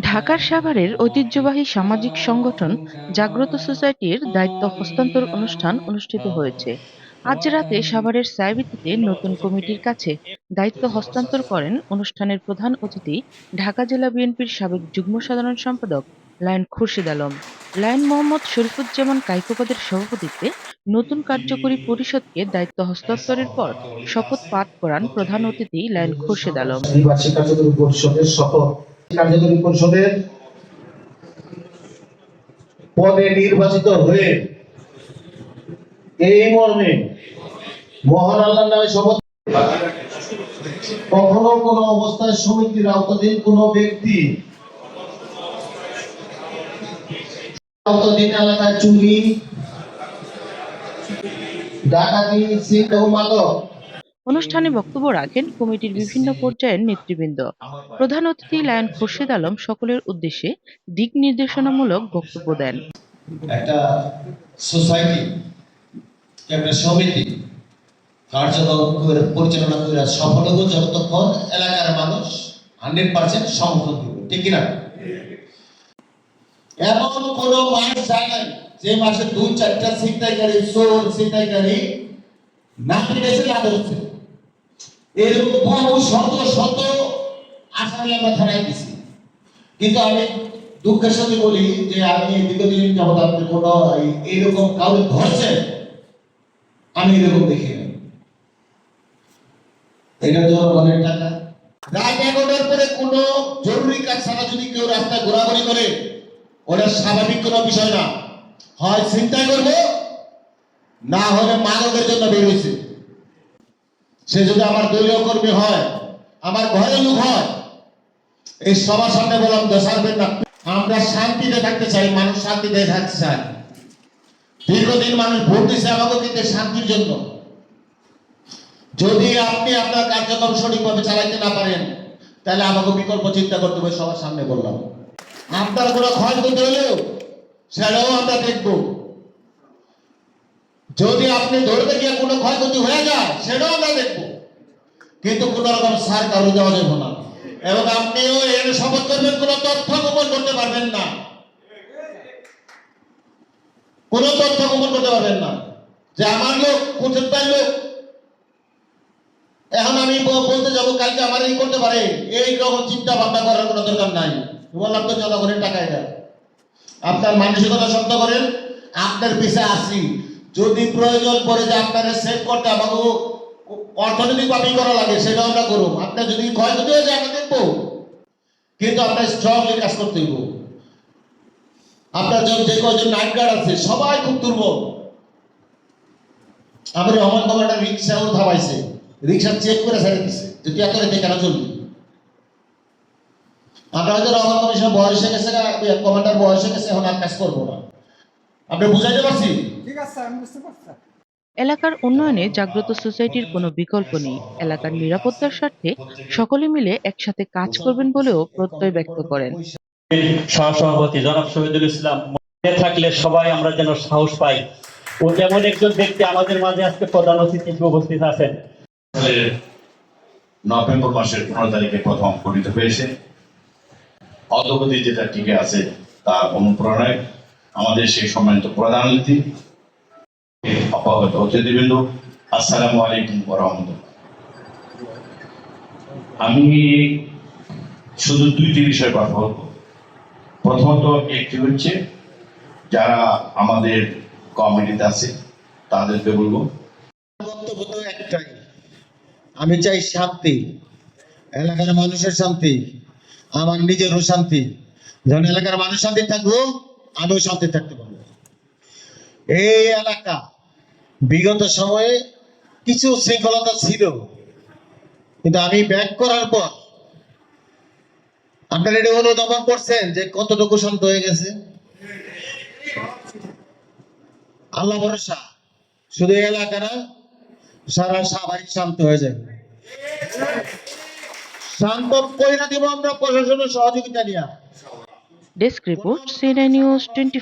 ঢাকার সাভারের ঐতিহ্যবাহী সামাজিক সংগঠন জাগ্রত সোসাইটির দায়িত্ব হস্তান্তর অনুষ্ঠান অনুষ্ঠিত হয়েছে। আজ রাতে সাভারের সাইবিতে নতুন কমিটির কাছে দায়িত্ব হস্তান্তর করেন অনুষ্ঠানের প্রধান অতিথি ঢাকা জেলা বিএনপির সাবেক যুগ্ম সাধারণ সম্পাদক লায়ন খুরশিদ আলম। লায়ন মোহাম্মদ শরীফুজ্জামান কাইকোপাদের সভাপতিত্বে নতুন কার্যকরী পরিষদকে দায়িত্ব হস্তান্তরের পর শপথ পাঠ করান প্রধান অতিথি লায়ন খুরশিদ আলম। পরিষদের শপথ। কার্যকরী পরিষদের পদে নির্বাচিত হয়ে এই মর্মে মহান আল্লাহর নামে শপথ কখনো কোনো অবস্থায় সমিতির আওতাধীন কোনো ব্যক্তি আওতাধীন এলাকায় চুরি অনুষ্ঠানে বক্তব্য রাখেন কমিটির বিভিন্ন পর্যায়ের নেতৃবৃন্দ। প্রধান অতিথি লায়ন খোরশেদ আলম সকলের উদ্দেশ্যে দিক নির্দেশনামূলক বক্তব্য দেন। একটা সোসাইটি একটা সমিতি পরিচালনা করে সফল হব যতক্ষণ এলাকার মানুষ হান্ড্রেড পার্সেন্ট সমর্থন দেবে ঠিক কিনা? এমন কোন যায় নাই। যে মাসে দুই, চারটা ছিনতাইকারী চোর ছিনতাইকারী নাকি বেশি লাভ হচ্ছে। এরকম বহু শত শত আসামি আমরা থানায় দিছি। কিন্তু আমি দুঃখের সাথে বলি যে আমি দীর্ঘদিন যাবত আপনি কোনো এই- এইরকম কাউকে ধরছেন, আমি এরকম দেখি নাই এটা তো অনেক টাকা। রাত এগারোটার পরে কোনো জরুরি কাজ ছাড়া যদি কেউ রাস্তায় ঘোরাঘুরি করে, ওটা স্বাভাবিক কোনো বিষয় না। হয় চিন্তা করব, না হলে মাদকের জন্য বের সে যদি আমার দলীয় কর্মী হয়, আমার ঘরের লোক হয়, এই সবার সামনে বললাম দোষারবেন না, আমরা শান্তিতে থাকতে চাই, মানুষ শান্তিতে থাকতে চায়। দীর্ঘদিন মানুষ ভোট দিচ্ছে আমাকে কিন্তু শান্তির জন্য। যদি আপনি আপনার কার্যক্রম সঠিকভাবে চালাইতে না পারেন, তাহলে আমাকে বিকল্প চিন্তা করতে হবে, সবার সামনে বললাম। আপনার কোনো ক্ষয়ক্ষতি হলেও সেটাও আমরা দেখব। যদি আপনি ধরতে গিয়ে কোনো ক্ষয়ক্ষতি হয়ে যায়, সেটাও আমরা দেখব। কিন্তু কোন রকম সার কারও দেওয়া যাবে না। এবং আপনিও এর শপথ করবেন, কোন তথ্য গোপন করতে পারবেন না। কোন তথ্য গোপন করতে পারবেন না। যে আমার লোক কোথায় লোক, এখন আমি বলতে যাব, কালকে আমার এই করতে পারে। এই রকম চিন্তা ভাবনা করার কোনো দরকার নাই। বললাম তো জনগণের টাকা এটা। আপনার মানসিকতা শক্ত করেন। আপনার পিছে আসি। যদি প্রয়োজন পড়ে যে আপনারা সেভ করতে আমাকে অর্থনৈতিক ভাবেই করা লাগে, সেটা আমরা করুন আপনার যদি ক্ষয়ক্ষতি হয়ে যায়, আমরা দেখব। কিন্তু আপনার স্ট্রংলি কাজ করতে হইব। আপনার যে যে কজন নাইট গার্ড আছে, সবাই খুব দুর্বল। আমি রহমান কমান্ডার রিক্সাও থামাইছে। রিক্সা চেক করে ছেড়ে দিছে। যে তুই এত রেখে কেন চলবি? আমরা হয়তো রহমান কমিশন বয়স হয়ে গেছে কমান্ডার বয়স হয়ে গেছে এখন আর কাজ করব না। আপনি বুঝাইতে পারছি? ঠিক আছে আমি বুঝতে পারছি। এলাকার উন্নয়নে জাগ্রত সোসাইটির কোনো বিকল্প নেই। এলাকার নিরাপত্তার স্বার্থে সকলে মিলে একসাথে কাজ করবেন বলেও প্রত্যয় ব্যক্ত করেন। সহসভাপতি জনাব শহীদুল ইসলাম মনে থাকলে সবাই আমরা যেন সাহস পাই। ও যেমন একজন ব্যক্তি আমাদের মাঝে আজকে প্রধান অতিথি উপস্থিত আছেন। নভেম্বর মাসের পনেরো তারিখে প্রথম গঠিত হয়েছে। অদ্যবধি যেটা টিকে আছে, তার অনুপ্রেরণায় আমাদের সেই সম্মানিত প্রধান অতিথি অপাগত অতিথিবৃন্দ, আসসালামু আলাইকুম রহমতুল্লাহ আমি শুধু দুইটি বিষয় কথা বলব। প্রথমত একটি হচ্ছে, যারা আমাদের কমিটিতে আছে, তাদেরকে বলব, বক্তব্য তো একটাই। আমি চাই শান্তি, এলাকার মানুষের শান্তি। আমার নিজেরও শান্তি যখন এলাকার মানুষ শান্তি থাকব, আমিও শান্তি থাকতে পারব। এই এলাকা বিগত সময়ে কিছু শৃঙ্খলতা ছিল। কিন্তু আমি ব্যাক করার পর আপনারা এটা অনুধাবন করছেন যে কতটুকু শান্ত হয়ে গেছে? আল্লাহ ভরসা, শুধু এই এলাকা সারা স্বাভাবিক শান্ত হয়ে যাবে। শান্ত কইরা দিব আমরা প্রশাসনের সহযোগিতা নিয়ে। Desk report CNI news twenty